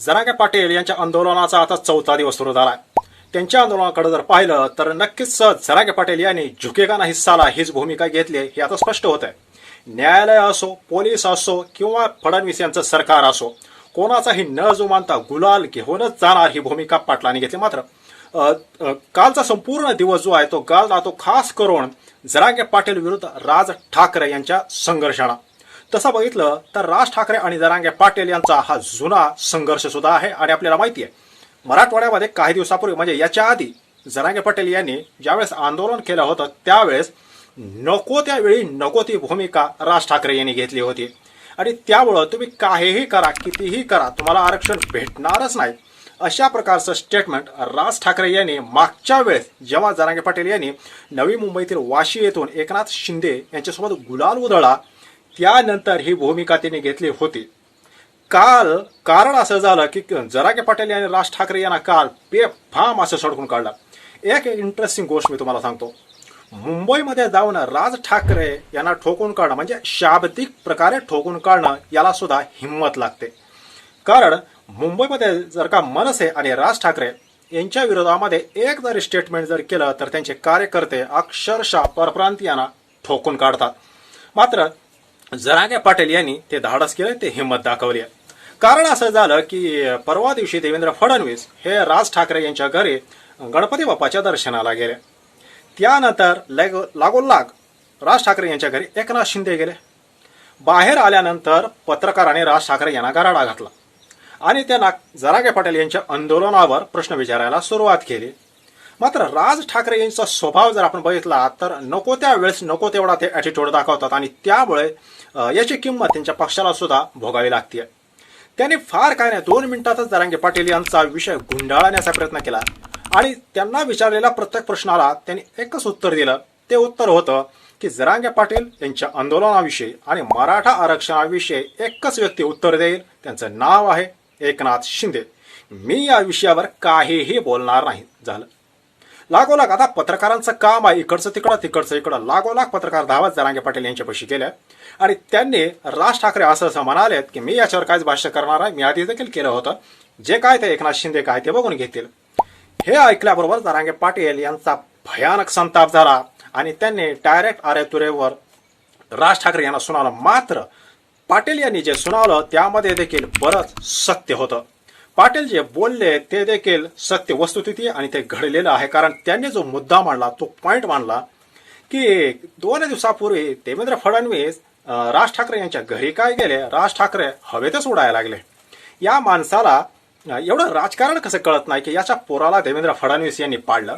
जरागे पाटील यांच्या आंदोलनाचा आता चौथा दिवस सुरू झालाय. त्यांच्या आंदोलनाकडे जर पाहिलं तर नक्कीच जरागे पाटील यांनी झुकेगा नाही साला हीच भूमिका घेतली हे आता स्पष्ट होत आहे न्यायालय असो पोलीस असो किंवा फडणवीस यांचं सरकार असो कोणाचाही न जुमानता गुलाल घेऊनच जाणार ही भूमिका पाटलांनी घेतली मात्र कालचा संपूर्ण दिवस जो आहे तो काल तो खास करून जरांगे पाटील विरुद्ध राज ठाकरे यांच्या संघर्षाला. तसं बघितलं तर राज ठाकरे आणि जरांगे पाटील यांचा हा जुना संघर्ष सुद्धा आहे आणि आपल्याला माहिती आहे. मराठवाड्यामध्ये काही दिवसापूर्वी म्हणजे याच्या आधी जरांगे पाटील यांनी ज्यावेळेस आंदोलन केलं होतं त्यावेळेस नको त्यावेळी नको ती भूमिका राज ठाकरे यांनी घेतली होती. आणि त्यामुळं तुम्ही काहीही करा कितीही करा तुम्हाला आरक्षण भेटणारच नाही. अशा प्रकारचं स्टेटमेंट राज ठाकरे यांनी मागच्या वेळेस जेव्हा जरांगे पाटील यांनी नवी मुंबईतील वाशी येथून एकनाथ शिंदे यांच्यासोबत गुलाल उधळला त्यानंतर ही भूमिका तिने घेतली होती. काल कारण असं झालं की जरागे पाटील यांनी राज ठाकरे यांना काल बेफाम असं सडकून काढलं. एक इंटरेस्टिंग गोष्ट मी तुम्हाला सांगतो. मुंबईमध्ये जाऊन राज ठाकरे यांना ठोकून काढणं म्हणजे शाब्दिक प्रकारे ठोकून काढणं याला सुद्धा हिंमत लागते. कारण मुंबईमध्ये जर का मनसे आणि राज ठाकरे यांच्या विरोधामध्ये एक जरी स्टेटमेंट जर केलं तर त्यांचे कार्यकर्ते अक्षरशः परप्रांतीयांना ठोकून काढतात. मात्र जरागे पाटील यांनी ते धाडस केलं ते हिंमत दाखवली आहे. कारण असं झालं की परवा दिवशी देवेंद्र फडणवीस हे राज ठाकरे यांच्या घरी गणपती बाप्पाच्या दर्शनाला गेले. त्यानंतर लग लागोलाग राज ठाकरे यांच्या घरी एकनाथ शिंदे गेले. बाहेर आल्यानंतर पत्रकाराने राज ठाकरे यांना गराडा घातला. आणि त्यांना जरागे पाटील यांच्या आंदोलनावर प्रश्न विचारायला सुरुवात केली. मात्र राज ठाकरे यांचा स्वभाव जर आपण बघितला तर नको त्या वेळेस नको तेवढा ते ॲटिट्यूड दाखवतात आणि त्यामुळे याची किंमत त्यांच्या पक्षाला सुद्धा भोगावी लागते त्यांनी फार काय नाही दोन मिनिटातच जरांगे पाटील यांचा विषय गुंडाळण्याचा प्रयत्न केला आणि त्यांना विचारलेल्या प्रत्येक प्रश्नाला त्यांनी एकच उत्तर दिलं. ते उत्तर होतं की जरांगे पाटील यांच्या आंदोलनाविषयी आणि मराठा आरक्षणाविषयी एकच व्यक्ती उत्तर देईल त्यांचं नाव आहे एकनाथ शिंदे. मी या विषयावर काहीही बोलणार नाही झालं. लागोलाग आता पत्रकारांचं काम आहे. इकडचं तिकडं तिकडचं इकडं. लागोलाग पत्रकार धावत जरांगे पाटील यांच्यापाशी गेल्या आणि त्यांनी राज ठाकरे असं असं म्हणालेत की मी याच्यावर काहीच भाष्य करणार आहे मी आधी देखील केलं होतं. जे काय ते एकनाथ शिंदे काय ते बघून घेतील. हे ऐकल्याबरोबर जरांगे पाटील यांचा भयानक संताप झाला आणि त्यांनी डायरेक्ट आरे तुरेवर राज ठाकरे यांना सुनावलं. मात्र पाटील यांनी जे सुनावलं त्यामध्ये देखील बरंच सत्य होतं. पाटील जे बोलले ते देखील सत्य वस्तुस्थिती आणि ते घडलेलं आहे. कारण त्यांनी जो मुद्दा मांडला तो पॉइंट मांडला की दोन दिवसापूर्वी देवेंद्र फडणवीस राज ठाकरे यांच्या घरी काय गेले? राज ठाकरे हवेतच उडायला लागले. या माणसाला एवढं राजकारण कसं कळत नाही की याच्या पोराला देवेंद्र फडणवीस यांनी पाडलं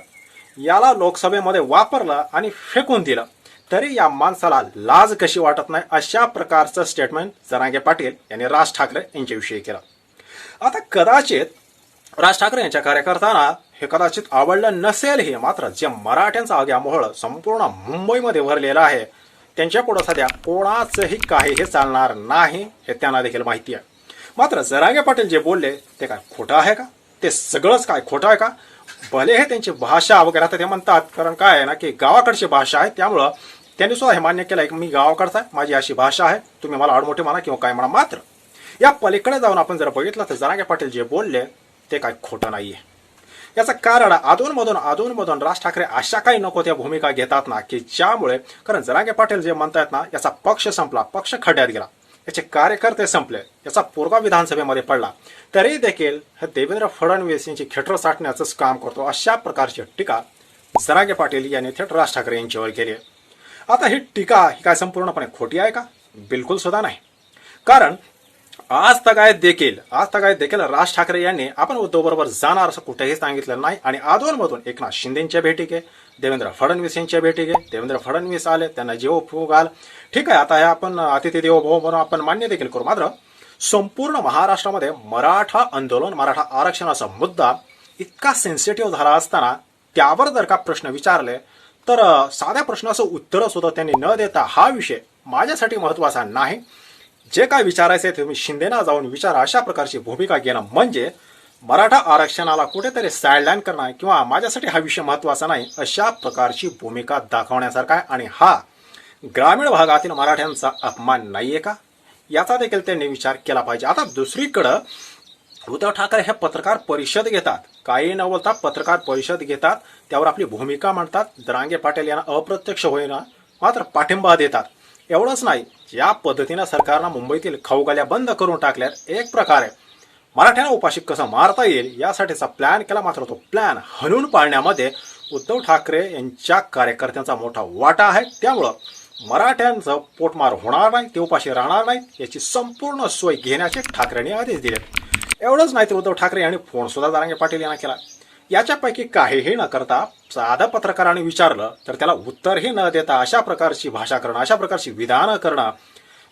याला लोकसभेमध्ये वापरलं आणि फेकून दिलं. तरी या माणसाला लाज कशी वाटत नाही? अशा प्रकारचं स्टेटमेंट जरांगे पाटील यांनी राज ठाकरे यांच्याविषयी केलं. आता कदाचित राज ठाकरे यांच्या कार्यकर्त्यांना हे कदाचित आवडलं नसेल हे मात्र जे मराठ्यांचा आग्या मोहळ संपूर्ण मुंबईमध्ये भरलेलं आहे त्यांच्या पुढं सध्या कोणाचंही काही हे चालणार नाही हे त्यांना देखील माहिती आहे. मात्र जरांगे पाटील जे बोलले ते काय खोटं आहे का? ते सगळंच काय खोटं आहे का? भले हे त्यांची भाषा वगैरे आता ते म्हणतात कारण काय आहे ना की गावाकडची भाषा आहे त्यामुळं त्यांनी सुद्धा हे मान्य केलं आहे की मी गावाकडचा आहे माझी अशी भाषा आहे तुम्ही मला आडमोठे म्हणा किंवा काय म्हणा मात्र या पलीकडे जाऊन आपण जर बघितलं तर जरांगे पाटील जे बोलले ते काय खोटं नाहीये. याचं कारण अधूनमधून अधूनमधून राज ठाकरे अशा काही नको त्या भूमिका घेतात ना की ज्यामुळे कारण जरांगे पाटील जे म्हणतायत ना याचा पक्ष संपला पक्ष खड्ड्यात गेला. याचे कार्यकर्ते संपले याचा पूर्वा विधानसभेमध्ये पडला. तरी देखील हे देवेंद्र फडणवीस यांची खेटर साठण्याचंच काम करतो अशा प्रकारची टीका जरांगे पाटील यांनी थेट राज ठाकरे यांच्यावर केली आहे. आता ही टीका ही काय संपूर्णपणे खोटी आहे का? बिलकुल सुद्धा नाही. कारण आज तगायत देखील आज तगायत देखील राज ठाकरे यांनी आपण उद्धव बरोबर जाणार असं कुठेही सांगितलं नाही. आणि अधूनमधून एकनाथ शिंदेच्या भेटी घे देवेंद्र फडणवीस यांच्या भेटी घे देवेंद्र फडणवीस आले त्यांना जेव फूग आल. ठीक आहे आता हे आपण अतिथी देव भाऊ म्हणून आपण मान्य देखील करू. मात्र संपूर्ण महाराष्ट्रामध्ये मराठा आंदोलन मराठा आरक्षणाचा मुद्दा इतका सेन्सिटिव्ह झाला असताना त्यावर जर का प्रश्न विचारले तर साध्या प्रश्नाचं उत्तर सुद्धा त्यांनी न देता हा विषय माझ्यासाठी महत्त्वाचा नाही. जे काय विचारायचे तुम्ही शिंदेना जाऊन विचारा अशा प्रकारची भूमिका घेणं म्हणजे मराठा आरक्षणाला कुठेतरी साईडलाईन करणं किंवा माझ्यासाठी हा विषय महत्त्वाचा नाही अशा प्रकारची भूमिका दाखवण्यासारखा आहे. आणि हा ग्रामीण भागातील मराठ्यांचा अपमान नाहीये का? याचा देखील त्यांनी विचार केला पाहिजे. आता दुसरीकडं उद्धव ठाकरे हे पत्रकार परिषद घेतात. काही न बोलता पत्रकार परिषद घेतात. त्यावर आपली भूमिका मांडतात. दरांगे पाटील यांना अप्रत्यक्ष होईना. मात्र पाठिंबा देतात. एवढंच नाही. या पद्धतीनं सरकारनं मुंबईतील खाऊगाल्या बंद करून टाकल्यात एक प्रकारे मराठ्यांना उपाशी कसं मारता येईल यासाठीचा प्लॅन केला मात्र तो प्लॅन हनून पाळण्यामध्ये उद्धव ठाकरे यांच्या कार्यकर्त्यांचा मोठा वाटा आहे. त्यामुळं मराठ्यांचं पोटमार होणार नाही ते उपाशी राहणार नाहीत याची संपूर्ण सोय घेण्याचे ठाकरेंनी आदेश दिले एवढंच नाही तर उद्धव ठाकरे यांनी फोन सुद्धा दारांगे पाटील यांना केला. याच्यापैकी काहीही न करता साधा पत्रकाराने विचारलं तर त्याला उत्तरही न देता अशा प्रकारची भाषा करणं अशा प्रकारची विधानं करणं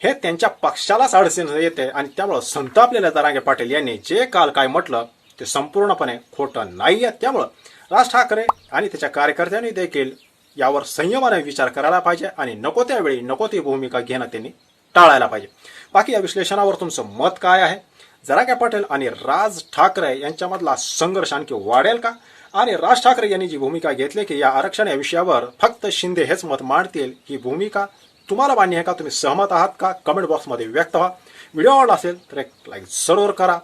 हे त्यांच्या पक्षालाच अडचण येते आणि त्यामुळं संतापलेल्या दरांगे पाटील यांनी जे काल काय म्हटलं ते संपूर्णपणे खोटं नाही आहे. त्यामुळं राज ठाकरे आणि त्याच्या कार्यकर्त्यांनी देखील यावर संयमाने विचार करायला पाहिजे आणि नको त्यावेळी नको ती भूमिका घेणं त्यांनी टाळायला पाहिजे. बाकी या विश्लेषणावर तुमचं मत काय आहे? जरागे पटेल आणि राज ठाकरे यांच्यामधला संघर्ष आणखी वाढेल का? आणि राज ठाकरे यांनी जी भूमिका घेतली की या आरक्षण या विषयावर फक्त शिंदे हेच मत मांडतील ही भूमिका तुम्हाला मान्य आहे का? तुम्ही सहमत आहात का? कमेंट बॉक्समध्ये व्यक्त व्हा. व्हिडिओ आवडला असेल तर एक लाईक जरूर करा.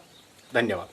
धन्यवाद.